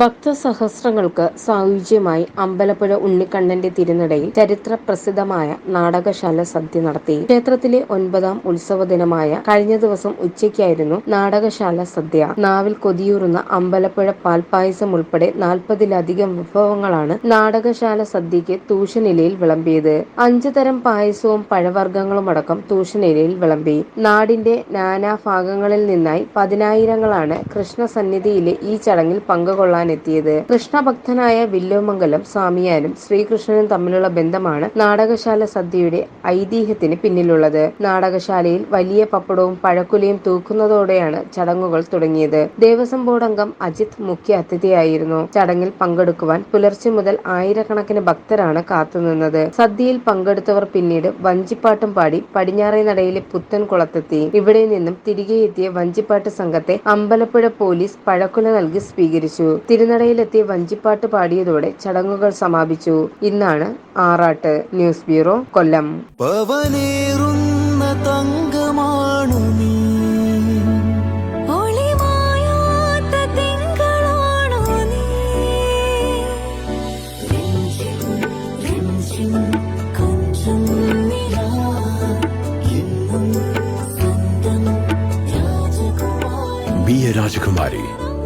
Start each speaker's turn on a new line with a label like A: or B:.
A: ഭക്തസഹസ്രങ്ങൾക്ക് സായുജ്യമായി അമ്പലപ്പുഴ ഉണ്ണിക്കണ്ണന്റെ തിരുനടയിൽ ചരിത്ര പ്രസിദ്ധമായ നാടകശാല സദ്യ നടത്തി. ക്ഷേത്രത്തിലെ ഒൻപതാം ഉത്സവ ദിനമായ കഴിഞ്ഞ ദിവസം ഉച്ചയ്ക്കായിരുന്നു നാടകശാല സദ്യ. നാവിൽ കൊതിയൂറുന്ന അമ്പലപ്പുഴ പാൽപ്പായസം ഉൾപ്പെടെ നാൽപ്പതിലധികം വിഭവങ്ങളാണ് നാടകശാല സദ്യയ്ക്ക് തൂഷനിലയിൽ വിളമ്പിയത്. അഞ്ചു തരം പായസവും പഴവർഗങ്ങളും അടക്കം തൂഷനിലയിൽ വിളമ്പി. നാടിന്റെ നാനാഭാഗങ്ങളിൽ നിന്നായി പതിനായിരങ്ങളാണ് കൃഷ്ണസന്നിധിയിലെ ഈ ചടങ്ങിൽ പങ്കുകൊള്ളാൻ എത്തിയത് കൃഷ്ണഭക്തനായ വില്ലോമംഗലം സ്വാമിയാരും ശ്രീകൃഷ്ണനും തമ്മിലുള്ള ബന്ധമാണ് നാടകശാല സദ്യയുടെ ഐതിഹ്യത്തിന് പിന്നിലുള്ളത്. നാടകശാലയിൽ വലിയ പപ്പടവും പഴക്കുലയും തൂക്കുന്നതോടെയാണ് ചടങ്ങുകൾ തുടങ്ങിയത്. ദേവസ്വം ബോർഡ് അംഗം അജിത് മുഖ്യ അതിഥിയായിരുന്നു. ചടങ്ങിൽ പങ്കെടുക്കുവാൻ പുലർച്ചെ മുതൽ ആയിരക്കണക്കിന് ഭക്തരാണ് കാത്തുനിന്നത് സദ്യയിൽ പങ്കെടുത്തവർ പിന്നീട് വഞ്ചിപ്പാട്ടും പാടി പടിഞ്ഞാറേ നടയിലെ പുത്തൻ കുളത്തെത്തി. ഇവിടെ നിന്നും തിരികെ എത്തിയ വഞ്ചിപ്പാട്ട് സംഘത്തെ അമ്പലപ്പുഴ പോലീസ് പഴക്കുല നൽകി സ്വീകരിച്ചു. തിരുനടയിലെത്തിയ വഞ്ചിപ്പാട്ട് പാടിയതോടെ ചടങ്ങുകൾ സമാപിച്ചു. ഇന്നാണ് ആറാട്ട് ന്യൂസ് ബ്യൂറോ കൊല്ലം.
B: പവനേറുന്ന തങ്കമാണു നീ.
C: Be a Rajakumari.